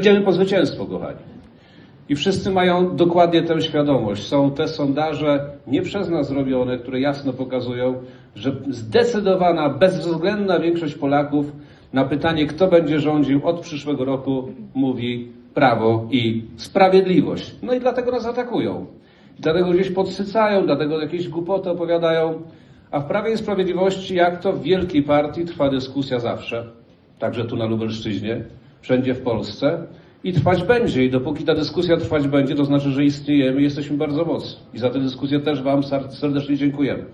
Idziemy po zwycięstwo, kochani. I wszyscy mają dokładnie tę świadomość. Są te sondaże nie przez nas zrobione, które jasno pokazują, że zdecydowana, bezwzględna większość Polaków na pytanie, kto będzie rządził od przyszłego roku, mówi prawo i sprawiedliwość. No i dlatego nas atakują. Dlatego gdzieś podsycają, dlatego jakieś głupoty opowiadają. A w Prawie i Sprawiedliwości, jak to w wielkiej partii, trwa dyskusja zawsze. Także tu na Lubelszczyźnie, wszędzie w Polsce. I trwać będzie. I dopóki ta dyskusja trwać będzie, to znaczy, że istniejemy i jesteśmy bardzo mocni. I za tę dyskusję też Wam serdecznie dziękujemy.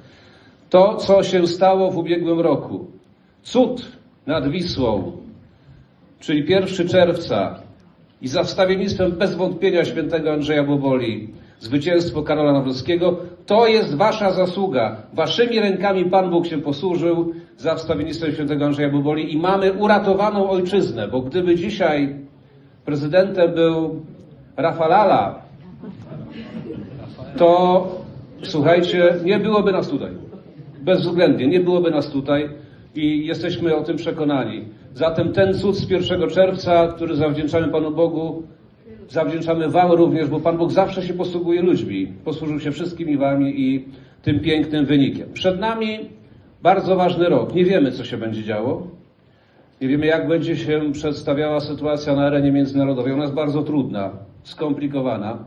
To, co się stało w ubiegłym roku, cud nad Wisłą, czyli 1 czerwca i za wstawiennictwem bez wątpienia świętego Andrzeja Boboli, zwycięstwo Karola Nawrockiego, to jest wasza zasługa. Waszymi rękami Pan Bóg się posłużył za wstawiennictwem świętego Andrzeja Boboli i mamy uratowaną ojczyznę, bo gdyby dzisiaj prezydentem był Rafalala, to słuchajcie, nie byłoby nas tutaj. Bezwzględnie, nie byłoby nas tutaj i jesteśmy o tym przekonani. Zatem ten cud z 1 czerwca, który zawdzięczamy Panu Bogu, zawdzięczamy Wam również, bo Pan Bóg zawsze się posługuje ludźmi. Posłużył się wszystkimi Wami i tym pięknym wynikiem. Przed nami bardzo ważny rok. Nie wiemy, co się będzie działo. Nie wiemy, jak będzie się przedstawiała sytuacja na arenie międzynarodowej. Ona jest bardzo trudna, skomplikowana.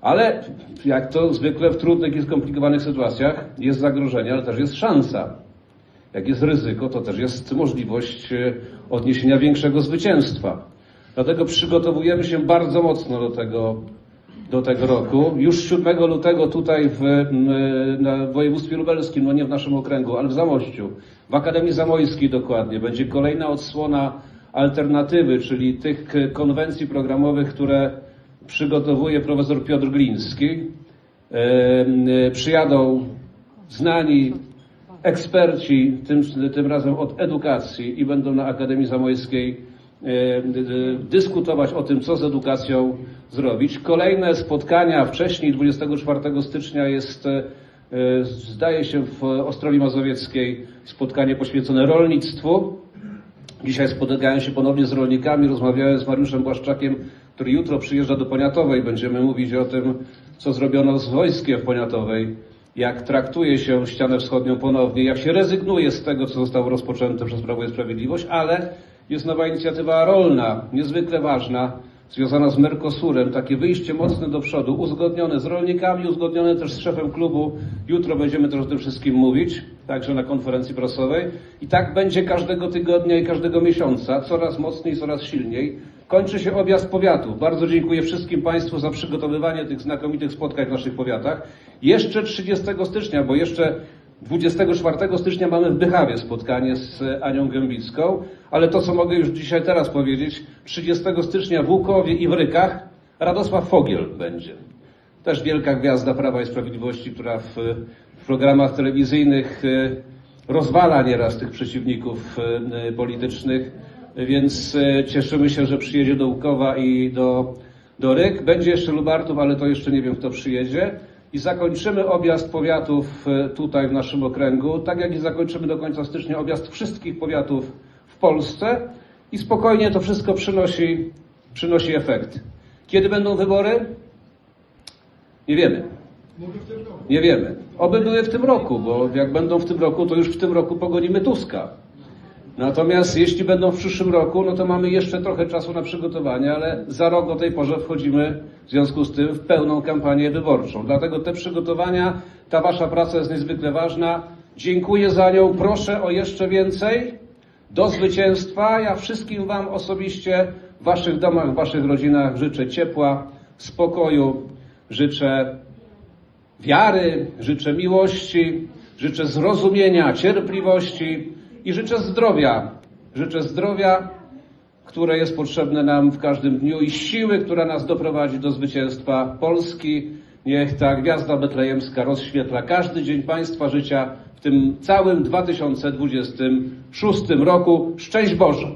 Ale jak to zwykle w trudnych i skomplikowanych sytuacjach jest zagrożenie, ale też jest szansa. Jak jest ryzyko, to też jest możliwość e, odniesienia większego zwycięstwa. Dlatego przygotowujemy się bardzo mocno do tego, do tego roku. Już 7 lutego tutaj w, w województwie lubelskim, no nie w naszym okręgu, ale w Zamościu, w Akademii Zamojskiej dokładnie, będzie kolejna odsłona alternatywy, czyli tych konwencji programowych, które przygotowuje profesor Piotr Gliński. E, Przyjadą znani eksperci, tym, tym razem od edukacji i będą na Akademii Zamojskiej dyskutować o tym, co z edukacją zrobić. Kolejne spotkania, wcześniej 24 stycznia jest, e, zdaje się, w Ostrowi Mazowieckiej spotkanie poświęcone rolnictwu. Dzisiaj spotykałem się ponownie z rolnikami, rozmawiałem z Mariuszem Błaszczakiem, który jutro przyjeżdża do Poniatowej. Będziemy mówić o tym, co zrobiono z wojskiem w Poniatowej, jak traktuje się ścianę wschodnią ponownie, jak się rezygnuje z tego, co zostało rozpoczęte przez Prawo i Sprawiedliwość, ale jest nowa inicjatywa rolna, niezwykle ważna, związana z Mercosurem, takie wyjście mocne do przodu, uzgodnione z rolnikami, uzgodnione też z szefem klubu. Jutro będziemy też o tym wszystkim mówić, także na konferencji prasowej. I tak będzie każdego tygodnia i każdego miesiąca, coraz mocniej, coraz silniej. Kończy się objazd powiatów. Bardzo dziękuję wszystkim Państwu za przygotowywanie tych znakomitych spotkań w naszych powiatach. Jeszcze 30 stycznia, bo jeszcze 24 stycznia mamy w Bychawie spotkanie z Anią Gębicką, ale to, co mogę już dzisiaj teraz powiedzieć, 30 stycznia w Łukowie i w Rykach Radosław Fogiel będzie. Też wielka gwiazda Prawa i Sprawiedliwości, która w, w programach telewizyjnych e, rozwala nieraz tych przeciwników e, politycznych, więc e, cieszymy się, że przyjedzie do Łukowa i do, do Ryk. Będzie jeszcze Lubartów, ale to jeszcze nie wiem, kto przyjedzie. I zakończymy objazd powiatów e, tutaj w naszym okręgu, tak jak i zakończymy do końca stycznia objazd wszystkich powiatów w Polsce i spokojnie to wszystko przynosi, przynosi efekt. Kiedy będą wybory? Nie wiemy. Nie wiemy. Oby były w tym roku, bo jak będą w tym roku, to już w tym roku pogonimy Tuska. Natomiast jeśli będą w przyszłym roku, no to mamy jeszcze trochę czasu na przygotowanie, ale za rok o tej porze wchodzimy w związku z tym w pełną kampanię wyborczą. Dlatego te przygotowania, ta wasza praca jest niezwykle ważna. Dziękuję za nią. Proszę o jeszcze więcej. Do zwycięstwa. Ja wszystkim wam osobiście w waszych domach, w waszych rodzinach życzę ciepła, spokoju, życzę wiary, życzę miłości, życzę zrozumienia, cierpliwości i życzę zdrowia. Życzę zdrowia, które jest potrzebne nam w każdym dniu i siły, która nas doprowadzi do zwycięstwa Polski. Niech ta gwiazda betlejemska rozświetla każdy dzień Państwa życia w tym całym 2026 roku. Szczęść Boże!